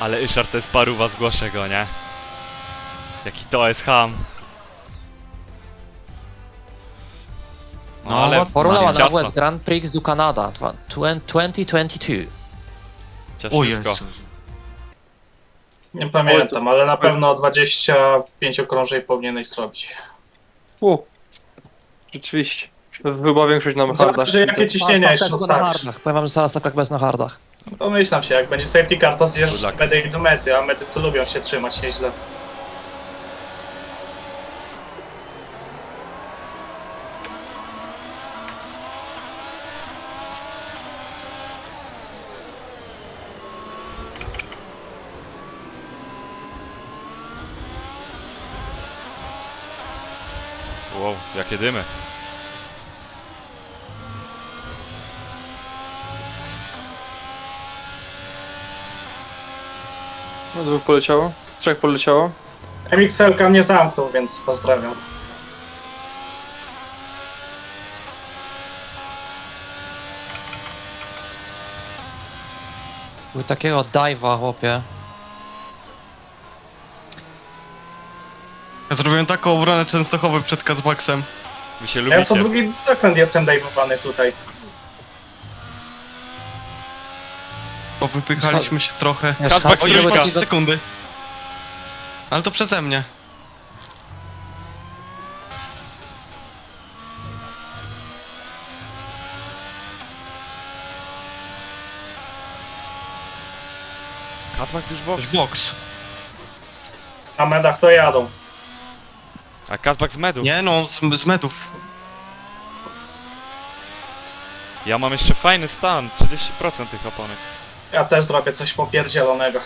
Ale Ryszard to jest paruwa, zgłoszę go, nie? Jaki to jest ham. No, No, ale. Formula One ciasno. West Grand Prix du Canada dwa- twen- 2022. O Ciężko. Jezu. Nie pamiętam, ale na pewno 25 okrążeń powinieneś zrobić. U. Rzeczywiście. To chyba większość na hardach. Zależy jakie ciśnienia jeszcze na ustawisz. hardach. Powiem wam, że zaraz tak bez na hardach. Domyślam się, jak będzie safety car, to Good zjeżdżasz luck. medy i do mety, a mety tu lubią się trzymać nieźle. Wow, jakie dymy. No dwóch poleciało. Trzech poleciało. MXL-ka mnie zamknął, więc pozdrawiam. Był takiego dive'a, chłopie. Ja zrobiłem taką obronę Częstochowy przed Kazbaksem. Wy się Ja co lubicie. drugi zakręt jestem dajmowany tutaj. Bo wypychaliśmy się trochę. Ja już trójka. ma 3 sekundy. Ale to przeze mnie. Kazbak już box. Też box. Na medach to jadą. A Kazbak z medów. Nie no, z, z medów. Ja mam jeszcze fajny stan, 30% tych oponek. Ja też zrobię coś popierdzielonego.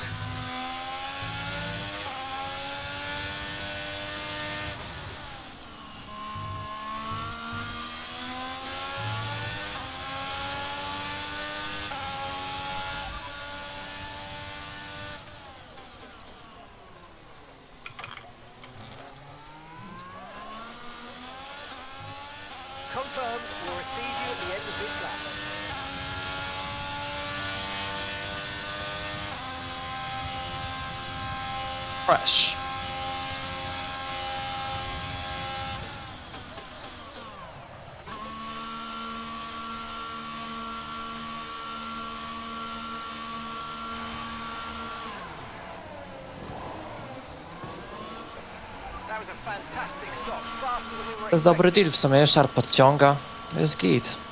Were To jest dobry deal w sumie. Ryszard podciąga. Jest git.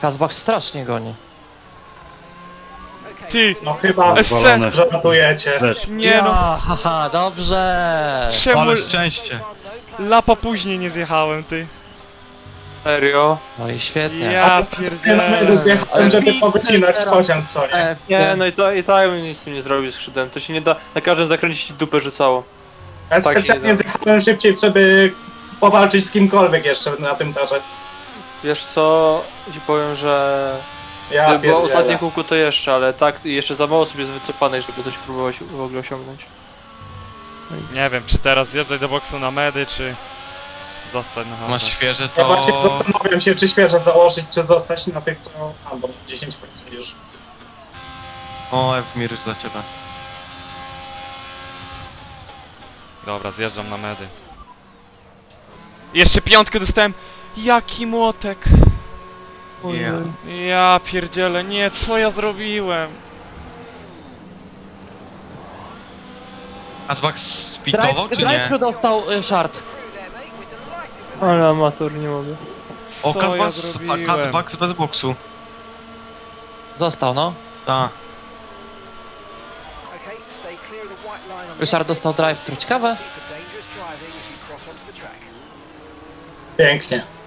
Kazbach strasznie goni. Ty! No chyba SC! żartujecie. Nie no, Ja, haha, dobrze. czemu Ale szczęście. lapa później nie zjechałem, ty? Serio? No i świetnie. Ja pierdzielę. zjechałem, żeby powycinać pociąg, co nie? E, Nie, no i, ta, i tak bym nic z tym nie zrobił skrzydłem. To się nie da na każdym zakręcie ci dupę rzucało. Ja tak specjalnie zjechałem szybciej, żeby powalczyć z kimkolwiek jeszcze na tym torze. Wiesz co? Ci powiem, że Ja gdyby było pierdzielę. ostatnie kółko to jeszcze, ale tak jeszcze za mało sobie jest wycofanej, żeby coś próbować w ogóle osiągnąć. Nie wiem, czy teraz zjeżdżać do boksu na medy, czy zostać na Masz hardach. świeże Ja to... właśnie zastanawiam się, czy świeże założyć, czy zostać na tych, co mam, bo 10% już. O, Ewmir dla ciebie. Dobra, zjeżdżam na medy. Jeszcze piątkę dostałem. Jaki młotek. Yeah. Ja pierdzielę, nie, co ja zrobiłem? Kazbak spitował czy nie? Drive dostał Ryszard. Ale amator, nie mogę. Co O, ja Kazbak, zrobiłem? Kazbak bez boksu. Został, no. Ta. Okay, stay clear of the white line on the Ryszard dostał drive, to ciekawe. Keep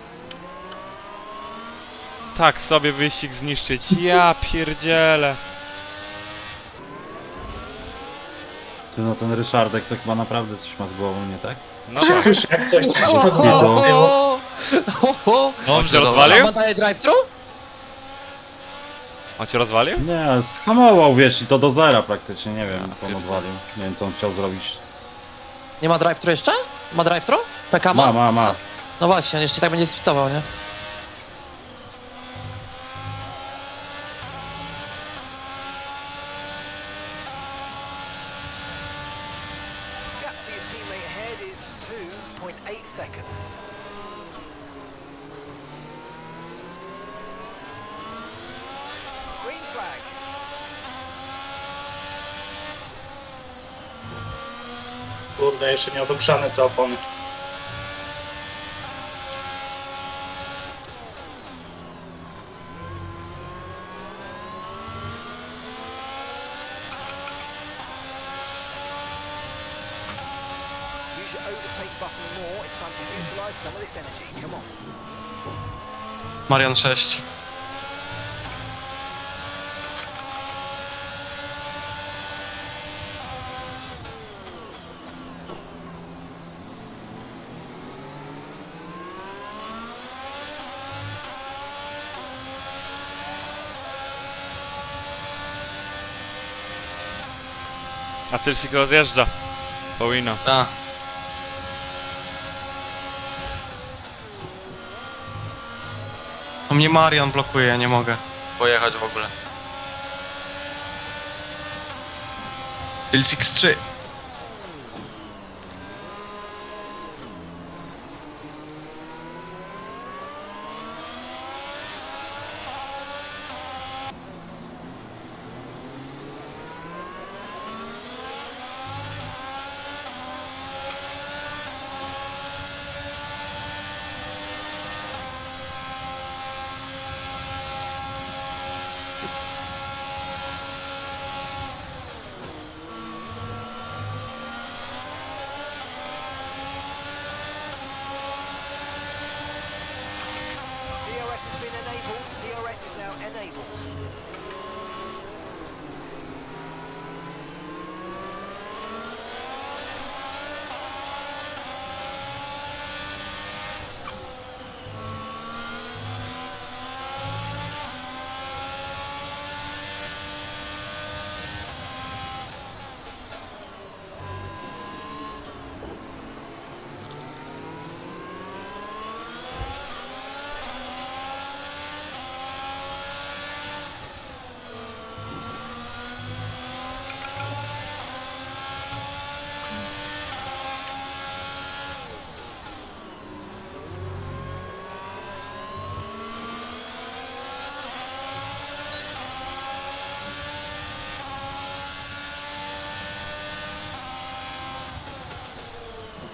Tak sobie wyścig zniszczyć, ja pierdzielę. Ty no ten Ryszardek to chyba naprawdę coś ma z głową, nie tak? No, Się słyszy jak coś coś O, pod o, z tyłu. o, rozwalił? Daje drive-thru? On cię rozwalił? Nie, skamował wiesz i to do zera praktycznie, nie wiem co on odwalił. Nie wiem co on chciał zrobić. Nie ma drive-thru jeszcze? Ma drive-thru? PK ma? Ma, ma, ma. No właśnie, on jeszcze tak będzie splitował, nie? Kurde, jeszcze nie odobrzany te opony. Marian 6. A Celsik odjeżdża. Powinno. A. O mnie Marian blokuje, ja nie mogę pojechać w ogóle. Tilsix 3.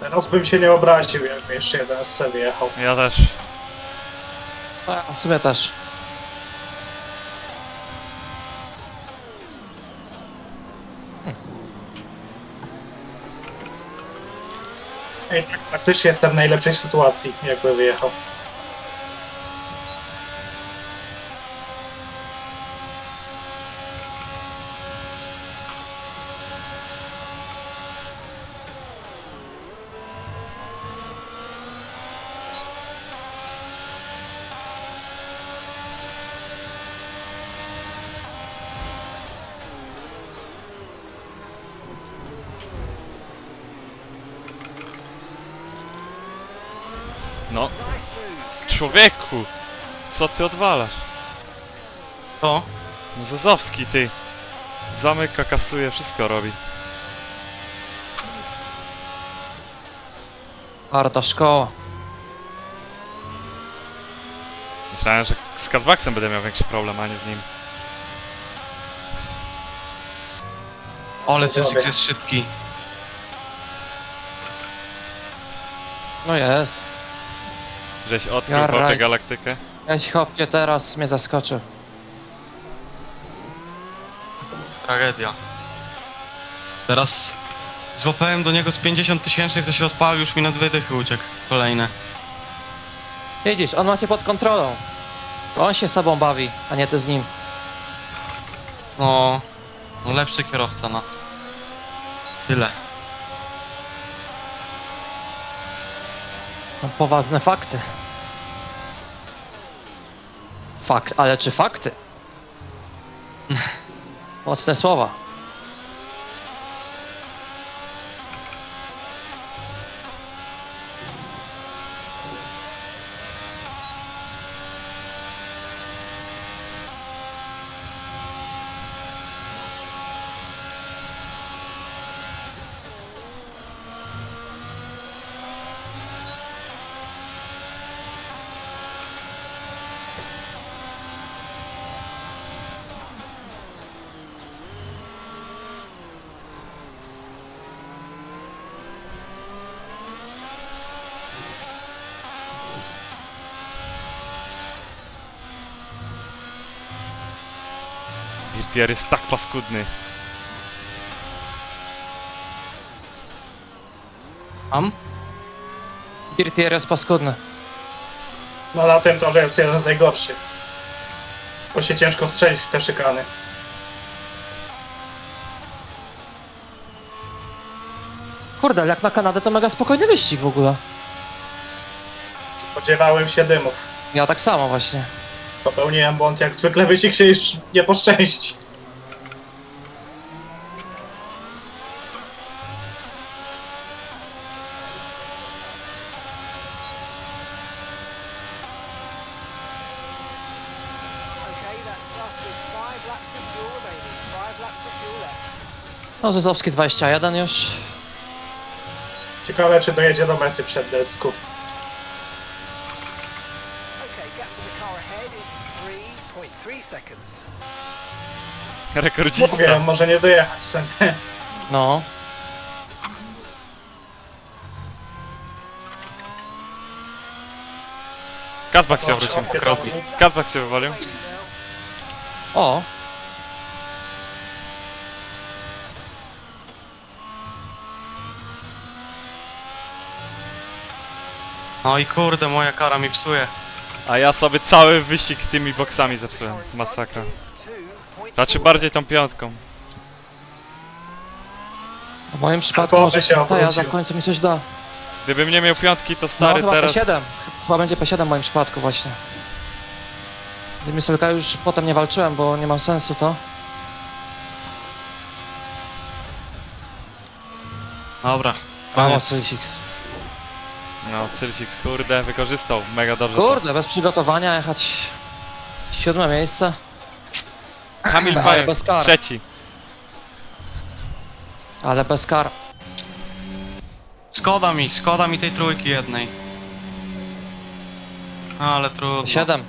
Teraz bym się nie obraził, jakby jeszcze jeden SC wyjechał. Ja też. No, ja w sumie też. Ej, tak praktycznie jestem w najlepszej sytuacji, jakby wyjechał. No, człowieku! Co ty odwalasz? To? No Zazowski, ty. Zamyka, kasuje, wszystko robi. Arta szkoła. Myślałem, że z Kazbaksem będę miał większy problem, a nie z nim. Ale zrobię? jest szybki. No jest. Żeś odkrył Ja yeah, right. galaktykę. Jaś hopie teraz mnie zaskoczył. Tragedia. Teraz złapałem do niego z 50 tysięcy, to się odpalił, już mi na dwie dychy uciekł. Kolejne. Widzisz, on ma cię pod kontrolą. To on się z tobą bawi, a nie ty z nim. No, no lepszy kierowca, no. Tyle. No, poważne fakty. Fakt, ale czy fakty? Mocne słowa. Dirtier jest tak paskudny. Mam? Dirtier jest paskudny. No na tym torze jest jeden z najgorszych. Bo się ciężko strzelić w te szykany. Kurde, ale jak na Kanadę to mega spokojny wyścig w ogóle. Spodziewałem się dymów. Ja tak samo właśnie. Popełniłem błąd, jak zwykle wyścig się już nie poszczęści. No Zyzowski 21 już. Ciekawe, czy dojedzie do mety przed desku. Rekordzista. Mówię, może nie dojechać sen. No. Kazbach się wrócił. Kazbach się wywalił. O, No i kurde, moja kara mi psuje. A ja sobie cały wyścig tymi boksami zepsułem. Masakra. Raczej bardziej tą piątką. w moim przypadku może się ta ja obrócił. za końcu mi coś da. Gdybym nie miał piątki, to No stary chyba teraz... P7. Chyba będzie P7 w moim przypadku właśnie. Z Miselka już potem nie walczyłem, bo nie ma sensu to. Dobra, O, koniec. No, Cylsix, kurde, wykorzystał mega dobrze. to. Kurde, bez przygotowania jechać siódme miejsce. Kamil Ale bez kar. trzeci. Ale bez kar. Szkoda mi, szkoda mi tej trójki jednej. Ale trudno. Siedem.